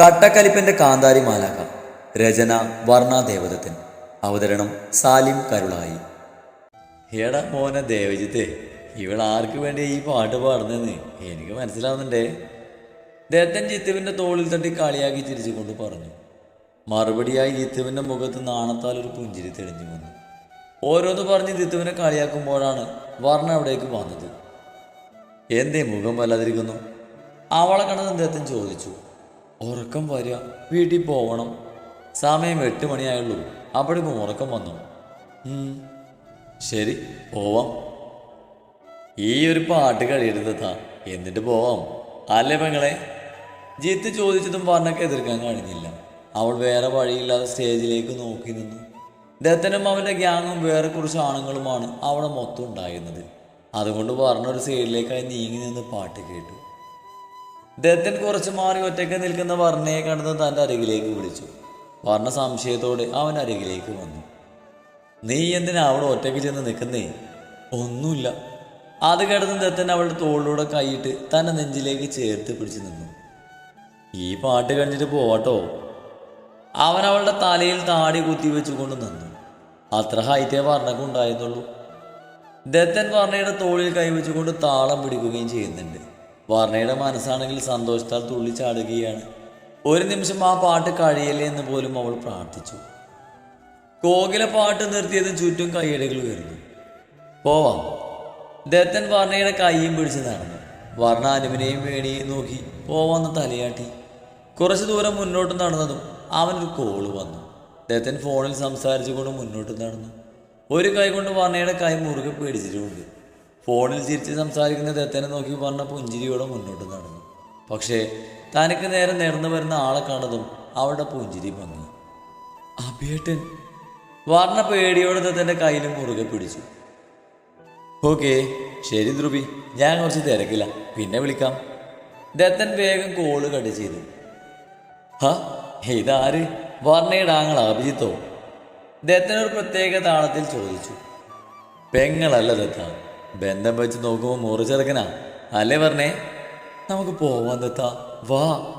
കട്ടക്കലിപ്പന്റെ കാന്താരി മാലാക രചന വർണാദേവദത്തൻ അവതരണം സാലിം കരുളായി. ഹേടാ മോനെ ദേവജിത്തെ ഇവൾ വേണ്ടി ഈ പാട്ട് പാടുന്നതെന്ന് എനിക്ക് മനസ്സിലാവുന്നുണ്ടേ. ദത്തൻ ജിത്തുവിന്റെ തോളിൽ തട്ടി കളിയാക്കി ചിരിച്ചുകൊണ്ട് പറഞ്ഞു. മറുപടിയായി ജിത്തുവിന്റെ മുഖത്ത് നാണത്താൽ ഒരു പുഞ്ചിരി തെളിഞ്ഞു വന്നു. ഓരോന്ന് പറഞ്ഞ് ജിത്തുവിനെ കളിയാക്കുമ്പോഴാണ് വർണ അവിടേക്ക് വന്നത്. എന്തേ മുഖം വല്ലാതിരിക്കുന്നു? അവളെ കണ്ടത് ദത്തൻ ചോദിച്ചു. ഉറക്കം വരിക. വീട്ടിൽ പോവണം. സമയം എട്ട് മണിയായുള്ളൂ. അവിടെ അപ്പോഴേക്കും ഉറക്കം വന്നു. ശരി പോവാം. ഈ ഒരു പാട്ട് കഴിയരുതാ എന്നിട്ട് പോവാം. അല്ലേ പെങ്ങളെ? ജിത്ത് ചോദിച്ചതും പറഞ്ഞൊക്കെ എതിർക്കാൻ കഴിഞ്ഞില്ല. അവൾ വേറെ വഴിയില്ലാതെ സ്റ്റേജിലേക്ക് നോക്കി നിന്നു. ദത്തനും അവന്റെ ഗ്യാങ്ങും വേറെ കുറച്ച് ആണുങ്ങളുമാണ് അവിടെ മൊത്തം ഉണ്ടായിരുന്നത്. അതുകൊണ്ട് പറഞ്ഞൊരു സൈഡിലേക്കായി നീങ്ങി നിന്ന് പാട്ട് കേട്ടു. ദത്തൻ കുറച്ച് മാറി ഒറ്റയ്ക്ക് നിൽക്കുന്ന വർണയെ കണ്ടത് തന്റെ അരികിലേക്ക് വിളിച്ചു. വർണ സംശയത്തോടെ അവൻ അരികിലേക്ക് വന്നു. നീ എന്തിനാ അവിടെ ഒറ്റയ്ക്ക് ചെന്ന് നിൽക്കുന്നേ? ഒന്നുമില്ല. അത് കിടന്ന് ദത്തൻ അവളുടെ തോളിലൂടെ കൈയിട്ട് തന്റെ നെഞ്ചിലേക്ക് ചേർത്ത് പിടിച്ചു നിന്നു. ഈ പാട്ട് കഴിഞ്ഞിട്ട് പോവാട്ടോ. അവൻ അവളുടെ തലയിൽ താടി കുത്തി വെച്ചുകൊണ്ട് നിന്നു. അത്ര ഹൈറ്റേ വർണക്ക് ഉണ്ടായിരുന്നുള്ളൂ. ദത്തൻ വർണയുടെ തോളിൽ കൈവച്ചുകൊണ്ട് താളം പിടിക്കുകയും ചെയ്യുന്നുണ്ട്. വർണയുടെ മനസ്സാണെങ്കിൽ സന്തോഷത്താൽ തുള്ളിച്ചാടുകയാണ് ഒരു നിമിഷം ആ പാട്ട് കഴിയല്ലേ എന്ന് പോലും അവൾ പ്രാർത്ഥിച്ചു. കോകില പാട്ട് നിർത്തിയതും ചുറ്റും കൈയടികൾ വരുന്നു പോവാം. ദത്തൻ വർണയുടെ കൈയും പിടിച്ച് നടന്നു. വർണ അനുവിനെയും വേണിയെയും നോക്കി പോവാന്ന് തലയാട്ടി. കുറച്ച് ദൂരം മുന്നോട്ട് നടന്നതും അവനൊരു കോൾ വന്നു. ദത്തൻ ഫോണിൽ സംസാരിച്ചുകൊണ്ട് മുന്നോട്ട് നടന്നു. ഒരു കൈ കൊണ്ട് വർണയുടെ കൈ മുറുകെ പിടിച്ചിട്ടുമുണ്ട് ഫോണിൽ ചിരിച്ച് സംസാരിക്കുന്ന ദത്തനെ നോക്കി പറഞ്ഞ പുഞ്ചിരിയോടെ മുന്നോട്ട് നടന്നു. പക്ഷേ തനിക്ക് നേരെ നേർന്നു വരുന്ന ആളെ കണ്ടതും അവളുടെ പുഞ്ചിരി ഭംഗി അഭിയേട്ടൻ വർണ പേടിയോടെ ദത്തന്റെ കയ്യിലും മുറുകെ പിടിച്ചു. ഓക്കെ ശരി ധ്രുവി ഞാൻ കുറച്ച് തിരക്കില്ല പിന്നെ വിളിക്കാം. ദത്തൻ വേഗം കോൾ കട്ട് ചെയ്തു. ഹ ഇതാര്? വർണയുടെ ആങ്ങൾ അഭിജിത്തോ? ദത്തൻ ഒരു പ്രത്യേക താളത്തിൽ ചോദിച്ചു. പെങ്ങളല്ല ദത്ത. ബന്ധം വെച്ച് നോക്കുമ്പോൾ മുറി ചെറുക്കനാ. അല്ലേ പറഞ്ഞേ? നമുക്ക് പോവാൻ തത്ത. വാ.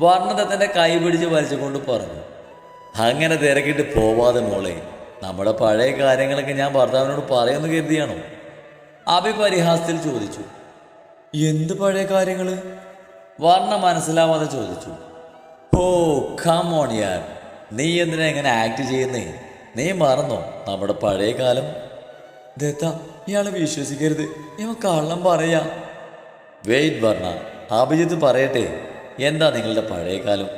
വർണതത്തന്റെ കൈ പിടിച്ച് വലിച്ചുകൊണ്ട് പറഞ്ഞു. അങ്ങനെ തിരക്കിട്ട് പോവാതെ മോളെ നമ്മുടെ പഴയ കാര്യങ്ങളൊക്കെ ഞാൻ ഭർത്താവിനോട് പറയുമെന്ന് കരുതിയാണോ? അഭി പരിഹാസത്തിൽ ചോദിച്ചു. എന്ത് പഴയ കാര്യങ്ങൾ വർണ മനസ്സിലാവാതെ ചോദിച്ചു. ഓ കമോൺ നീ എന്തിനാ ഇങ്ങനെ ആക്ട് ചെയ്യുന്നേ? നീ മറന്നോ? നമ്മുടെ പഴയ കാലം ദത്ത ഇയാളെ വിശ്വസിക്കരുത്. ഇവ കള്ളം പറയാ. വെയിറ്റ് വർണ അഭിജിത്ത് പറയട്ടെ എന്താ നിങ്ങളുടെ പഴയ കാലം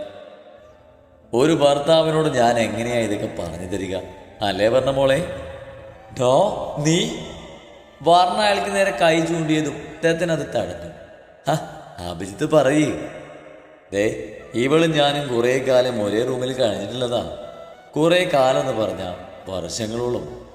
ഒരു ഭർത്താവിനോട് ഞാൻ എങ്ങനെയാ ഇതൊക്കെ പറഞ്ഞു തരിക? അല്ലേ പറഞ്ഞ മോളെ? ഡോ നീ? വർണ അയാൾക്ക് നേരെ കൈ ചൂണ്ടിയതും അത് തടഞ്ഞു ഹ അഭിജിത്ത് പറയേ. ദേ ഇവൾ ഞാനും കുറേ കാലം ഒരേ റൂമിൽ കഴിഞ്ഞിട്ടുള്ളതാ. കുറേ കാലം എന്ന് പറഞ്ഞാൽ വർഷങ്ങളോളം.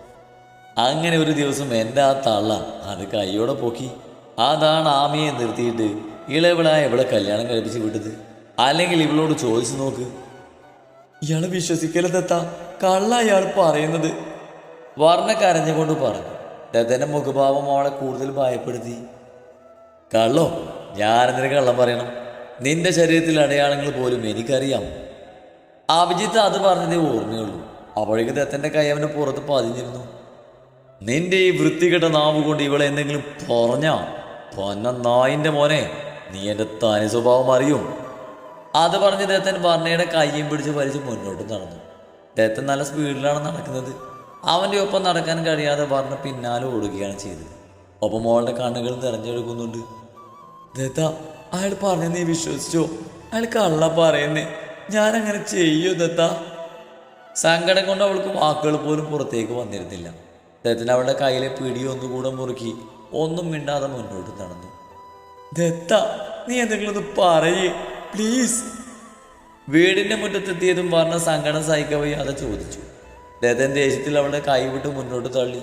അങ്ങനെ ഒരു ദിവസം എന്റെ ആ തള്ള അത് കൈയോടെ പൊക്കി. അതാണ് ആമയെ നിർത്തിയിട്ട് ഇളവിളായ ഇവളെ കല്യാണം കഴിപ്പിച്ച് വിട്ടത്. അല്ലെങ്കിൽ ഇവളോട് ചോദിച്ചു നോക്ക്. ഇയാൾ വിശ്വസിക്കരുതെത്താ കള്ള അയാൾ പറയുന്നത്. വർണ കരഞ്ഞുകൊണ്ട് പറഞ്ഞു. ദത്തന്റെ മുഖഭാവം അവളെ കൂടുതൽ ഭയപ്പെടുത്തി. കള്ളോ ഞാനെന്തിനു കള്ളം പറയണം? നിന്റെ ശരീരത്തിൽ അടയാളങ്ങൾ പോലും എനിക്കറിയാം. അഭിജിത്ത് അത് പറഞ്ഞതേ ഓർമ്മയുള്ളൂ. അപ്പോഴേക്ക് ദത്തന്റെ കൈ അവന് പുറത്ത് പതിഞ്ഞിരുന്നു. നിന്റെ ഈ വൃത്തികെട്ട നാവ് കൊണ്ട് ഇവളെ എന്തെങ്കിലും പറഞ്ഞ? പൊന്ന നായിന്റെ മോനെ നീ എന്റെ തനി സ്വഭാവം അറിയും. അത് പറഞ്ഞ് ദത്തൻ വർണയുടെ കയ്യും പിടിച്ച് വലിച്ച് മുന്നോട്ട് നടന്നു. ദത്തൻ നല്ല സ്പീഡിലാണ് നടക്കുന്നത്. അവന്റെ ഒപ്പം നടക്കാൻ കഴിയാതെ വർണ പിന്നാലെ ഓടുകയാണ് ചെയ്തത്. ഒപ്പം മോളുടെ കണ്ണുകൾ നിറഞ്ഞെടുക്കുന്നുണ്ട് ദത്ത അയാൾ പറഞ്ഞ നീ വിശ്വസിച്ചോ? അയാൾ കള്ള പറയുന്നേ. ഞാൻ അങ്ങനെ ചെയ്യൂ ദത്ത? സങ്കടം കൊണ്ട് അവൾക്ക് വാക്കുകൾ പോലും പുറത്തേക്ക് വന്നിരുന്നില്ല. ദത്തൻ അവളുടെ കയ്യിലെ പിടി ഒന്നുകൂടെ മുറുക്കി ഒന്നും മിണ്ടാതെ മുന്നോട്ട് നടന്നു. ദത്ത നീ എന്തെങ്കിലും പറയേ പ്ലീസ് വീടിന്റെ മുറ്റത്തെത്തിയതും പറഞ്ഞ സങ്കടം സഹിക്കവയ്യാതെ ചോദിച്ചു. ദത്തൻ ദേഷ്യത്തിൽ അവളുടെ കൈവിട്ട് മുന്നോട്ട് തള്ളി.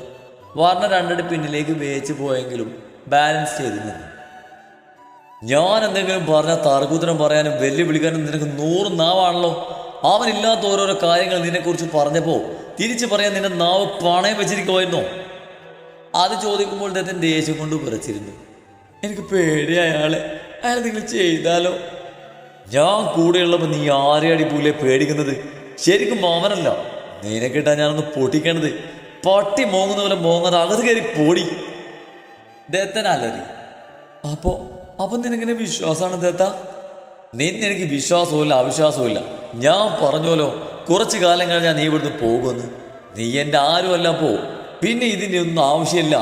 വർണ രണ്ടടി പിന്നിലേക്ക് വേച്ച് പോയെങ്കിലും ബാലൻസ് ചെയ്തു നിന്നു. ഞാൻ എന്തെങ്കിലും പറഞ്ഞാൽ തർക്കുത്തരം പറയാനും വെല്ലുവിളിക്കാനും നിനക്ക് നൂറ് നാവാണല്ലോ. അവനില്ലാത്ത ഓരോരോ കാര്യങ്ങൾ നിന്നെക്കുറിച്ച് പറഞ്ഞപ്പോൾ തിരിച്ചു പറയാൻ നിന്റെ നാവ് പണയം വെച്ചിരിക്കുമായിരുന്നു അത് ചോദിക്കുമ്പോൾ അദ്ദേഹത്തിന് ദേഷ്യം കൊണ്ട് വിറച്ചിരുന്നു. എനിക്ക് പേടി അയാളെ. അയാൾ നിങ്ങൾ ചെയ്താലോ? ഞാൻ കൂടെയുള്ളപ്പോൾ നീ ആരെയാടി പൂലെ പേടിക്കുന്നത്? ശരിക്കും മോമനല്ല. നിനക്കിട്ടാ ഞാനൊന്ന് പൊട്ടിക്കണത്. പട്ടി മോങ്ങുന്ന പോലെ മോങ്ങാതെ അകത്ത് കയറി പൊടി. ദത്തനല്ലേ അപ്പോ അപ്പൊ നിനക്കിനെ വിശ്വാസമാണ് ദത്ത? നിന്നെ എനിക്ക് വിശ്വാസവുമില്ല അവിശ്വാസവുമില്ല. ഞാൻ പറഞ്ഞോലോ കുറച്ച് കാലം കഴിഞ്ഞാൽ നീ ഇവിടുന്ന് പോകുമെന്ന്. നീ എന്റെ ആരുമല്ല പോ. പിന്നെ ഇതിന്റെ ഒന്നും ആവശ്യമില്ല.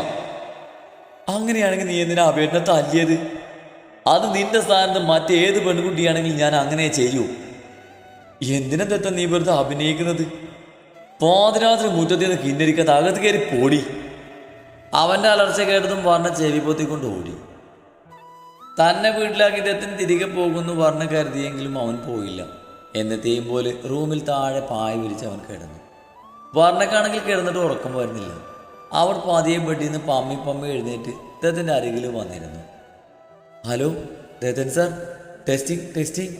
അങ്ങനെയാണെങ്കിൽ നീ എന്തിനാ അപേക്ഷനെ തല്ലിയത്? അത് നിന്റെ സ്ഥാനത്ത് മറ്റേത് പെൺകുട്ടിയാണെങ്കിൽ ഞാൻ അങ്ങനെ ചെയ്യൂ. എന്തിനാ നീ വെറുതെ അഭിനയിക്കുന്നത്? പാതിരാത്രി മുറ്റത്തിൽ നിന്ന് കിന്നരിക്കാത്ത അകത്ത് കയറി പോടി. അവന്റെ അലർച്ച കേട്ടതും പറഞ്ഞ ചെവി പൊത്തിക്കൊണ്ട് ഓടി. തന്നെ വീട്ടിലാക്കി ഇദ്ദേഹത്തിന് തിരികെ പോകുന്നു പറഞ്ഞ് കരുതിയെങ്കിലും അവൻ പോയില്ല. എന്നത്തെയും പോലെ റൂമിൽ താഴെ പായ വിരിച്ച് അവൻ കിടന്നു. വർണക്കാണെങ്കിൽ കിടന്നിട്ട് ഉറക്കം വരുന്നില്ല. അവർ പതിയെ ബെഡിൽ നിന്ന് പമ്മി പമ്മി എഴുന്നേറ്റ് ദത്തന്റെ അരികിൽ വന്നിരുന്നു. Hello Dathan sir testing testing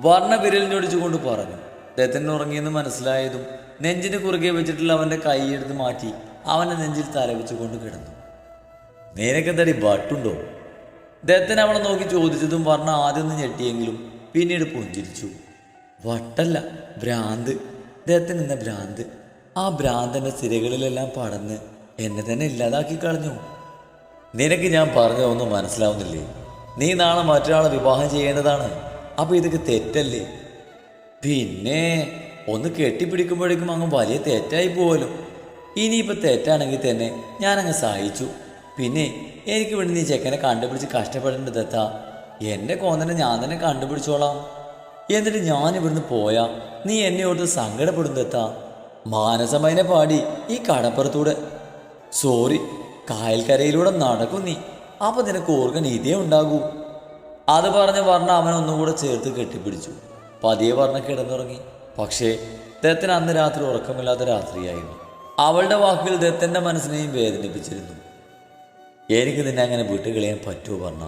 Varna വിരലിഞ്ഞൊടിച്ചുകൊണ്ട് പറഞ്ഞു. ദത്തൻ ഉറങ്ങിയെന്ന് മനസ്സിലായതും നെഞ്ചിന് കുറുകെ വെച്ചിട്ടുള്ള അവന്റെ കൈയെടുത്ത് മാറ്റി അവന്റെ നെഞ്ചിൽ തലവെച്ചുകൊണ്ട് കിടന്നു. നിനക്കെന്തടി വട്ടുണ്ടോ? ദത്തൻ അവളെ നോക്കി ചോദിച്ചതും വർണ ആദ്യം ഒന്ന് ഞെട്ടിയെങ്കിലും പിന്നീട് പുഞ്ചിരിച്ചു. വട്ടല്ല ഭ്രാന്ത്. ദത്തൻ എന്ന ഭ്രാന്ത്. ആ ഭ്രാന്തന്റെ സിരകളിലെല്ലാം പടന്ന് എന്നെ തന്നെ ഇല്ലാതാക്കി കളഞ്ഞു. നിനക്ക് ഞാൻ പറഞ്ഞതൊന്നും മനസ്സിലാവുന്നില്ലേ? നീ നാളെ മറ്റൊരാളെ വിവാഹം ചെയ്യേണ്ടതാണ്. അപ്പോൾ ഇതൊക്കെ തെറ്റല്ലേ? പിന്നെ ഒന്ന് കെട്ടിപ്പിടിക്കുമ്പോഴേക്കും അങ്ങ് വലിയ തെറ്റായി പോവല്ലോ. ഇനിയിപ്പോൾ തെറ്റാണെങ്കിൽ തന്നെ ഞാനങ്ങ് സഹിച്ചു. പിന്നെ എനിക്ക് വേണ്ടി നീ ചെക്കനെ കണ്ടുപിടിച്ച് കഷ്ടപ്പെടേണ്ടത് എത്താ എന്റെ കോന്നനെ ഞാൻ തന്നെ കണ്ടുപിടിച്ചോളാം. എന്നിട്ട് ഞാൻ ഇവിടുന്ന് പോയാ നീ എന്നെ ഓർത്ത് സങ്കടപ്പെടുന്നതെത്താ മാനസമയനെ പാടി ഈ കടപ്പുറത്തൂടെ. സോറി കായൽക്കരയിലൂടെ നടക്കും നീ. അപ്പൊ നിനക്ക് ഓർക്കാൻ ഇതേ ഉണ്ടാകൂ. അത് പറഞ്ഞ് പറഞ്ഞ അവൻ ഒന്നുകൂടെ ചേർത്ത് കെട്ടിപ്പിടിച്ചു. പതിയെ പറഞ്ഞ കിടന്നുറങ്ങി. പക്ഷേ ദത്തൻ അന്ന് രാത്രി ഉറക്കമില്ലാത്ത രാത്രിയായിരുന്നു. അവളുടെ വാക്കുകൾ ദത്തന്റെ മനസ്സിനെയും വേദനിപ്പിച്ചിരുന്നു. എനിക്ക് നിന്നെ അങ്ങനെ വിട്ടുകളയാൻ പറ്റുമോ പറഞ്ഞ?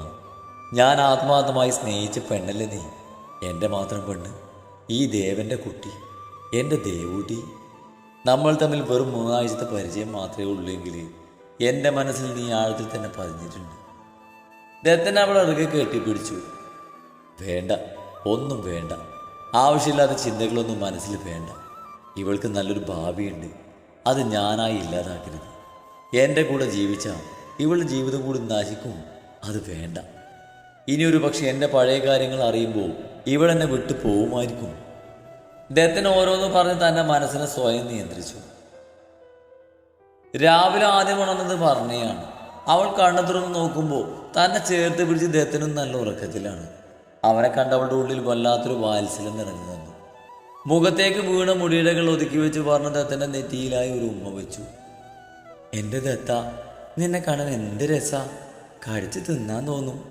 ഞാൻ ആത്മാർത്ഥമായി സ്നേഹിച്ച പെണ്ണല്ലേ നീ? എന്റെ മാത്രം പെണ്ണ് ഈ ദേവന്റെ കുട്ടി എന്റെ ദേവൂട്ടി. നമ്മൾ തമ്മിൽ വെറും മൂന്നാഴ്ചത്തെ പരിചയം മാത്രമേ ഉള്ളൂവെങ്കിൽ എന്റെ മനസ്സിൽ നീ ആഴത്തിൽ തന്നെ പതിഞ്ഞിട്ടുണ്ട്. ദത്തൻ അവൾ ഇറുകെ കെട്ടിപ്പിടിച്ചു വേണ്ട ഒന്നും വേണ്ട. ആവശ്യമില്ലാത്ത ചിന്തകളൊന്നും മനസ്സിൽ വേണ്ട. ഇവൾക്ക് നല്ലൊരു ഭാവിയുണ്ട്. അത് ഞാനായി ഇല്ലാതാക്കരുത്. എന്റെ കൂടെ ജീവിച്ച ഇവളുടെ ജീവിതം കൂടി നശിക്കും. അത് വേണ്ട. ഇനി ഒരു പക്ഷെ എന്റെ പഴയ കാര്യങ്ങൾ അറിയുമ്പോൾ ഇവളെന്നെ വിട്ടു പോകുമായിരിക്കും. ദത്തൻ ഓരോന്ന് പറഞ്ഞ് തന്റെ മനസ്സിനെ സ്വയം നിയന്ത്രിച്ചു. രാവിലെ ആദ്യം ഉണർന്നത് പറഞ്ഞയാണ്. അവൾ കണ്ണു തുറന്ന് നോക്കുമ്പോൾ തന്നെ ചേർത്ത് പിടിച്ച് ദത്തനും നല്ല ഉറക്കത്തിലാണ്. അവനെ കണ്ട അവളുടെ ഉള്ളിൽ വല്ലാത്തൊരു വാത്സല്യം നിറഞ്ഞു തന്നു മുഖത്തേക്ക് വീണ മുടിയിടകൾ ഒതുക്കി വെച്ച് പറഞ്ഞ ദത്തന്റെ നെറ്റിയിലായി ഒരു ഉമ്മ വെച്ചു. എന്റെ ദത്ത നിന്നെ കാണാൻ എന്ത് രസാ? കടിച്ച് തിന്നാൻ തോന്നും.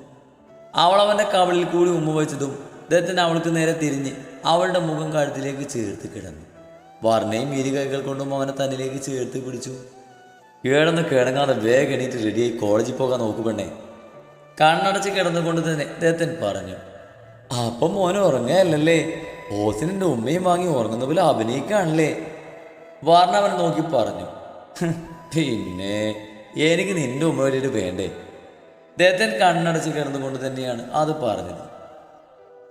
അവൾ അവന്റെ കവളിൽ കൂടി ഉമ്മ വെച്ചതും ദത്തൻ അവൾക്ക് നേരെ തിരിഞ്ഞ് അവളുടെ മുഖം കഴുത്തിലേക്ക് ചേർത്ത് കിടന്നു. വർണയും ഇരു കൈകൾ കൊണ്ടും അവനെ തന്നിലേക്ക് ചേർത്ത് പിടിച്ചു. ഏടൊന്ന് കിടങ്ങാതെ വേഗം എണീറ്റ് റെഡിയായി കോളേജിൽ പോകാൻ നോക്കു പെണ്ണേ. കണ്ണടച്ച് കിടന്നുകൊണ്ട് തന്നെ ദത്തൻ പറഞ്ഞു അപ്പം മോനെ ഉറങ്ങയല്ലേ ഓസിനെ ഉമ്മയും വാങ്ങി ഉറങ്ങുന്ന പോലെ അഭിനയിക്കാണല്ലേ? വാർണ അവനെ നോക്കി പറഞ്ഞു "ഹ്, പിന്നെ എനിക്ക് നിന്റെ ഉമ്മ വേണ്ടിയിട്ട് വേണ്ടേ? ദത്തൻ കണ്ണടച്ച് കിടന്നുകൊണ്ട് തന്നെയാണ് അത് പറഞ്ഞത്.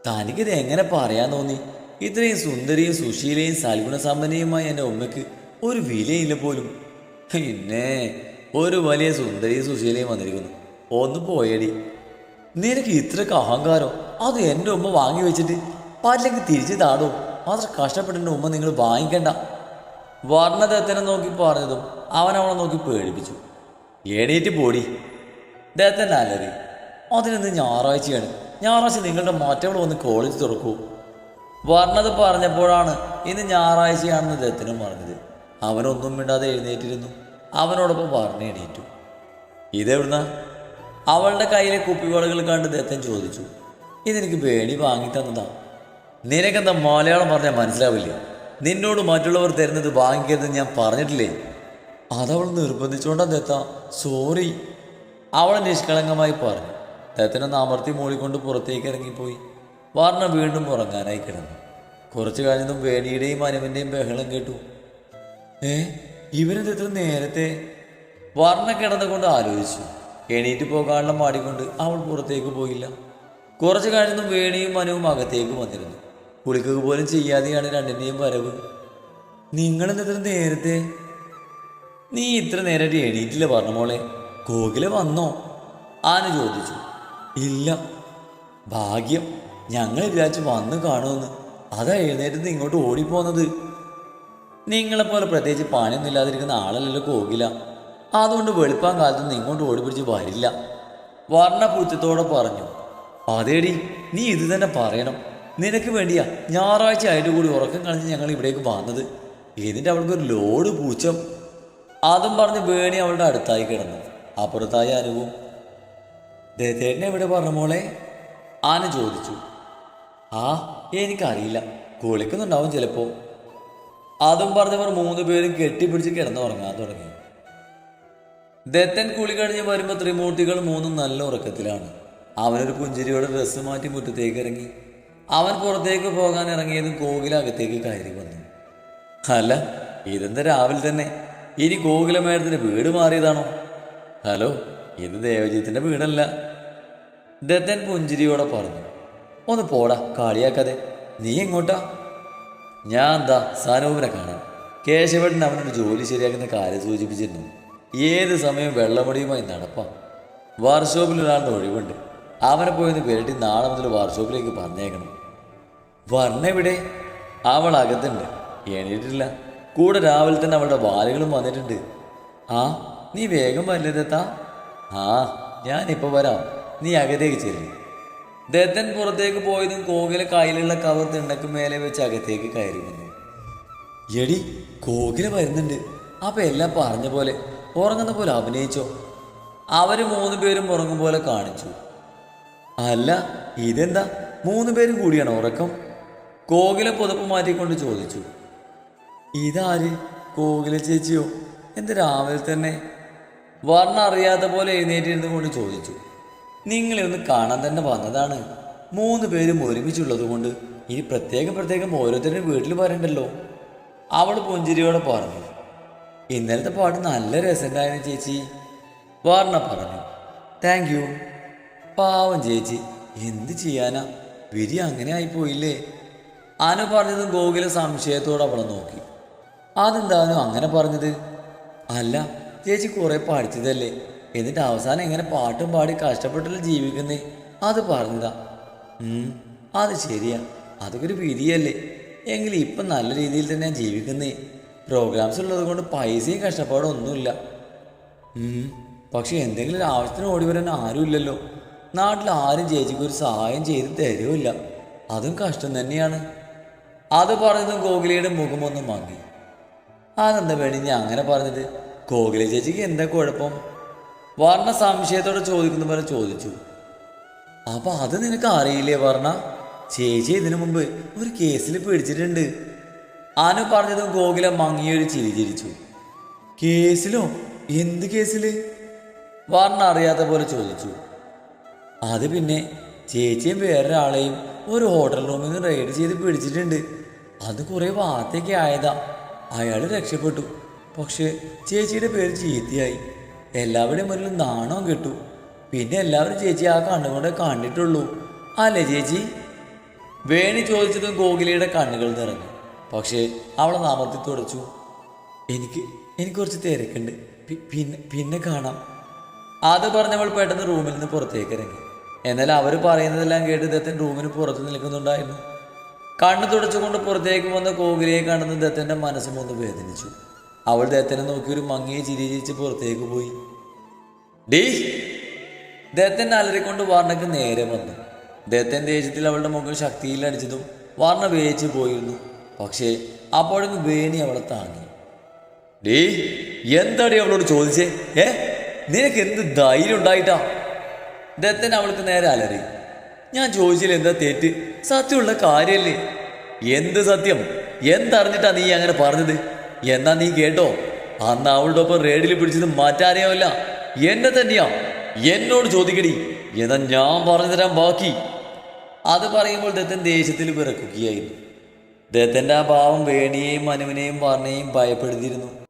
തനിക്കിത് എങ്ങനെ പറയാൻ തോന്നി? ഇത്രയും സുന്ദരിയും സുശീലയും സൽഗുണസമ്പന്നയുമായ എന്റെ ഉമ്മയ്ക്ക് ഒരു വിലയില്ല പോലും. പിന്നെ ഒരു വലിയ സുന്ദരിയും സുശീലയും വന്നിരിക്കുന്നു. ഒന്ന് പോയടി. നിനക്ക് ഇത്രക്ക് അഹങ്കാരം? അത് എന്റെ ഉമ്മ വാങ്ങി വെച്ചിട്ട് പറ്റില്ലെങ്കിൽ തിരിച്ചു താടോ? മാത്രം കഷ്ടപ്പെട്ട എന്റെ ഉമ്മ നിങ്ങൾ വാങ്ങിക്കണ്ട. വർണദത്തനെ നോക്കി പറഞ്ഞതും അവൻ അവളെ നോക്കി പേടിപ്പിച്ചു. എണീറ്റ് പോടി. ദത്തൻ അലറി അതിനിന്ന് ഞായറാഴ്ചയാണ്. ഞായറാഴ്ച നിങ്ങളുടെ മാറ്റങ്ങൾ വന്ന് കോളേജ് തുറക്കൂ. വർണത് പറഞ്ഞപ്പോഴാണ് ഇന്ന് ഞായറാഴ്ചയാണെന്ന് ദത്തനും പറഞ്ഞത്. അവനൊന്നും മിണ്ടാതെ എഴുന്നേറ്റിരുന്നു. അവനോടൊപ്പം വർണ എണീറ്റു. ഇതെവിടുന്ന? അവളുടെ കയ്യിലെ കുപ്പിവളകൾ കണ്ട് ദത്തൻ ചോദിച്ചു. ഇതെനിക്ക് വേണി വാങ്ങി തന്നതാ. നിനക്കെന്താ മലയാളം പറഞ്ഞാൽ മനസ്സിലാവില്ല? നിന്നോട് മറ്റുള്ളവർ തരുന്നത് വാങ്ങിക്കരുതെന്ന് ഞാൻ പറഞ്ഞിട്ടില്ലേ? അതവൾ നിർബന്ധിച്ചോണ്ടാ ദത്ത സോറി അവൾ നിഷ്കളങ്കമായി പറഞ്ഞു. അദ്ദേഹത്തിനെ അമർത്തി മൂളിക്കൊണ്ട് പുറത്തേക്ക് ഇറങ്ങിപ്പോയി വർണ വീണ്ടും ഉറങ്ങാനായി കിടന്നു. കുറച്ചു കഴിഞ്ഞതും വേണിയുടെയും അനുവിന്റെയും ബഹളം കേട്ടു. ഏ ഇവരെന്ത് ഇത്ര നേരത്തെ? വർണ കിടന്നുകൊണ്ട് ആലോചിച്ചു. എണീറ്റ് പോകാനുള്ള മാടിക്കൊണ്ട് അവൾ പുറത്തേക്ക് പോയില്ല. കുറച്ചു കഴിഞ്ഞതും വേണിയും മനുവും അകത്തേക്ക് വന്നിരുന്നു. കുളിക്കുക പോലും ചെയ്യാതെയാണ് രണ്ടിന്റെയും വരവ്. നിങ്ങളെന്താ ഇത്ര നേരത്തെ? നീ ഇത്ര നേരമായിട്ട് എണീറ്റില്ല പറഞ്ഞ മോളെ. കോകില വന്നോ? ആന ചോദിച്ചു. ഇല്ല. ഭാഗ്യം. ഞങ്ങൾ വിചാരിച്ച് വന്ന് കാണുമെന്ന്. അതാ എഴുന്നേറ്റ് ഇങ്ങോട്ട് ഓടിപ്പോന്നത്. നിങ്ങളെപ്പോലെ പ്രത്യേകിച്ച് പണിയൊന്നും ഇല്ലാതിരിക്കുന്ന ആളല്ലല്ലോ കോകില. അതുകൊണ്ട് വെളുപ്പാൻ കാലത്തൊന്നും ഇങ്ങോട്ട് ഓടിപ്പിടിച്ച് വരില്ല. വർണപൂച്ചത്തോടെ പറഞ്ഞു. അതേടി നീ ഇത് തന്നെ പറയണം. നിനക്ക് വേണ്ടിയാ ഞായറാഴ്ച ആയിട്ട് കൂടി ഉറക്കം കളഞ്ഞ് ഞങ്ങൾ ഇവിടേക്ക് വന്നത്. എന്നിട്ട് അവൾക്ക് ഒരു ലോഡ് പൂച്ചം അതും പറഞ്ഞ് വേണി അവളുടെ അടുത്തായി കിടന്നു. അപ്പുറത്തായി അനുവും ദേത്തേട്ടനെ എവിടെ പറഞ്ഞ മോളെ? ആന ചോദിച്ചു. ആ എനിക്കറിയില്ല. കുളിക്കുന്നുണ്ടാവും ചിലപ്പോ. അതും പറഞ്ഞവർ മൂന്ന് പേരും കെട്ടിപ്പിടിച്ച് കിടന്നുറങ്ങാൻ തുടങ്ങി. ദത്തൻ കുളി കഴിഞ്ഞ് വരുമ്പോൾ ത്രിമൂർത്തികൾ മൂന്നും നല്ല ഉറക്കത്തിലാണ്. അവനൊരു പുഞ്ചിരിയോടെ ഡ്രസ്സ് മാറ്റി മുറ്റത്തേക്ക് ഇറങ്ങി. അവൻ പുറത്തേക്ക് പോകാൻ ഇറങ്ങിയതും കോകിലകത്തേക്ക് കയറി വന്നു. അല്ല ഇതെന്താ രാവിലെ തന്നെ? ഇനി ഗോകുലമേടത്തിന്റെ വീട് മാറിയതാണോ? ഹലോ ഇത് ദേവജിത്തിന്റെ വീടല്ല. ദത്തൻ പുഞ്ചിരിയോടെ പറഞ്ഞു ഒന്ന് പോടാ കാളിയാക്കാതെ. നീ എങ്ങോട്ടാ? ഞാൻ എന്താ സാനൂപിനെ കാണാൻ. കേശവട്ടൻ അവനൊരു ജോലി ശരിയാക്കുന്ന കാര്യം സൂചിപ്പിച്ചിരുന്നു. ഏത് സമയം വെള്ളമടിയുമായി നടപ്പാം. വർക്ക്ഷോപ്പിൽ ഒരാളുടെ ഒഴിവുണ്ട്. അവനെ പോയി ഒന്ന് പെരട്ടി നാളെ മുതൽ വർക്ക്ഷോപ്പിലേക്ക് പറഞ്ഞേക്കണം. വർണ എവിടെ? അവൾ അകത്തുണ്ട്. എണീറ്റില്ല കൂടെ രാവിലെ തന്നെ അവളുടെ ബാലുകളും വന്നിട്ടുണ്ട്. ആ നീ വേഗം വല്ലതെത്താ ആ ഞാനിപ്പോൾ വരാം. നീ അകത്തേക്ക് ചെല്ലു. ദത്തൻ പുറത്തേക്ക് പോയതും കോകില കയ്യിലുള്ള കവർ തിണ്ടക്ക് മേലെ വെച്ച് അകത്തേക്ക് കയറി വന്നു. എടി കോകില വരുന്നുണ്ട്. അപ്പം എല്ലാം പറഞ്ഞ പോലെ ഉറങ്ങുന്ന പോലെ അഭിനയിച്ചോ? അവർ മൂന്ന് പേരും ഉറങ്ങും പോലെ കാണിച്ചു. അല്ല ഇതെന്താ? മൂന്ന് പേരും കൂടിയാണ് ഉറക്കം? കോകില പുതപ്പ് മാറ്റിക്കൊണ്ട് ചോദിച്ചു. ഇതാര്? കോകില ചേച്ചിയോ? എന്ത് രാവിലെ തന്നെ? വർണ അറിയാത്ത പോലെ എഴുന്നേറ്റിരുന്നു കൊണ്ട് ചോദിച്ചു. നിങ്ങളെ ഒന്ന് കാണാൻ തന്നെ വന്നതാണ്. മൂന്ന് പേരും ഒരുമിച്ചുള്ളത് കൊണ്ട് ഇനി പ്രത്യേകം പ്രത്യേകം ഓരോരുത്തരും വീട്ടിൽ വരണ്ടല്ലോ. അവൾ പുഞ്ചിരിയോടെ പറഞ്ഞു. ഇന്നലത്തെ പാട്ട് നല്ല രസമുണ്ടായിരുന്നു ചേച്ചി. വർണ പറഞ്ഞു. താങ്ക് യു പാവം ചേച്ചി എന്ത് ചെയ്യാനാ? വിരി അങ്ങനെ ആയിപ്പോയില്ലേ? അനു പറഞ്ഞതും ഗോകുല സംശയത്തോടെ അവളെ നോക്കി. അതെന്താനു അങ്ങനെ പറഞ്ഞത്? അല്ല ചേച്ചി കുറെ പഠിച്ചതല്ലേ. എന്നിട്ട് അവസാനം എങ്ങനെ പാട്ടും പാടി കഷ്ടപ്പെട്ടല്ലേ ജീവിക്കുന്നേ. അത് പറഞ്ഞതാ. അത് ശരിയാ. അതൊക്കെ ഒരു വിധിയല്ലേ. എങ്കിലും ഇപ്പം നല്ല രീതിയിൽ തന്നെ ജീവിക്കുന്നേ. പ്രോഗ്രാംസ് ഉള്ളത് കൊണ്ട് പൈസയും കഷ്ടപ്പാടും ഒന്നുമില്ല. പക്ഷെ എന്തെങ്കിലും ഒരു ആവശ്യത്തിന് ഓടി വരാൻ ആരുമില്ലല്ലോ. നാട്ടിൽ ആരും ചേച്ചിക്ക് ഒരു സഹായം ചെയ്ത് തരുമില്ല. അതും കഷ്ടം തന്നെയാണ്. അത് പറഞ്ഞതും കോകിലയുടെ മുഖമൊന്നും മങ്ങി. അതെന്താ വേണി ഞാൻ അങ്ങനെ പറഞ്ഞത്. ഗോകുല ചേച്ചിക്ക് എന്താ കുഴപ്പം? വർണ സംശയത്തോടെ ചോദിക്കുന്ന പോലെ ചോദിച്ചു. അപ്പൊ അത് നിനക്ക് അറിയില്ലേ വർണ? ചേച്ചി ഇതിനു മുമ്പ് ഒരു കേസിൽ പിടിച്ചിട്ടുണ്ട്. അനു പറഞ്ഞതും ഗോകുല മങ്ങിയൊരു ചിരി ചിരിച്ചു. കേസിലോ? എന്ത് കേസിൽ? വർണ അറിയാത്ത പോലെ ചോദിച്ചു. അത് പിന്നെ ചേച്ചിയും വേറൊരാളെയും ഒരു ഹോട്ടൽ റൂമിൽ നിന്ന് റെയ്ഡ് ചെയ്ത് പിടിച്ചിട്ടുണ്ട്. അത് കുറെ വാർത്തയൊക്കെ ആയതാ. അയാൾ രക്ഷപ്പെട്ടു. പക്ഷേ ചേച്ചിയുടെ പേര് ചീത്തയായി. എല്ലാവരുടെയും മുന്നിൽ നാണവും കിട്ടു. പിന്നെ എല്ലാവരും ചേച്ചി ആ കണ്ണുകൊണ്ടേ കണ്ടിട്ടുള്ളൂ. അല്ലേ ചേച്ചി? വേണി ചോദിച്ചതും ഗോകിലയുടെ കണ്ണുകൾ നിറഞ്ഞു. പക്ഷേ അവളെ നാമത്തിൽ തുടച്ചു. എനിക്ക് എനിക്ക് കുറച്ച് തിരക്കുണ്ട്. പിന്നെ പിന്നെ കാണാം. അത് പറഞ്ഞവൾ പെട്ടെന്ന് റൂമിൽ നിന്ന് പുറത്തേക്ക് ഇറങ്ങി. എന്നാൽ അവർ പറയുന്നതെല്ലാം കേട്ട് ഇദ്ദേഹത്തിന്റെ റൂമിന് പുറത്ത് നിൽക്കുന്നുണ്ടായിരുന്നു. കണ്ണു തുടച്ചുകൊണ്ട് പുറത്തേക്ക് വന്ന കോകിലയെ കണ്ടെന്ന് ദത്തന്റെ മനസ്സും ഒന്ന് വേദനിച്ചു. അവൾ ദത്തനെ നോക്കി ഒരു മങ്ങിയ ചിരി ചിരിച്ച് പുറത്തേക്ക് പോയി. ഡീ ദത്തൻ അലറിക്കൊണ്ട് വാർണയ്ക്ക് നേരെ വന്നു. ദത്തൻ ദേഷ്യത്തിൽ അവളുടെ മുഖം ശക്തിയിൽ അടിച്ചതും വാർണ വേച്ചു പോയിരുന്നു. പക്ഷേ അപ്പോഴും വേണി അവളെ താങ്ങി. ഡേ എന്താടി അവളോട് ചോദിച്ചേ? ഏ നിനക്ക് എന്ത് ധൈര്യം ഉണ്ടായിട്ടാ? ദത്തൻ അവൾക്ക് നേരെ അലറി. ഞാൻ ചോദിച്ചില്ല എന്താ തെറ്റ്? സത്യമുള്ള കാര്യല്ലേ? എന്ത് സത്യം? എന്തറിഞ്ഞിട്ടാ നീ അങ്ങനെ പറഞ്ഞത്? എന്നാ നീ കേട്ടോ? അന്ന് അവളുടെ ഒപ്പം റേഡിൽ പിടിച്ചത് മാറ്റാരെയല്ല എന്നെ തന്നെയാ. എന്നോട് ചോദിക്കടി. എന്നാ ഞാൻ പറഞ്ഞു തരാൻ ബാക്കി. അത് പറയുമ്പോൾ ദത്തൻ ദേഷ്യത്തിൽ പിറക്കുകയായിരുന്നു ദത്തന്റെ ആ ഭാവം വേണിയെയും മനുവിനെയും വർണയെയും ഭയപ്പെടുത്തിയിരുന്നു.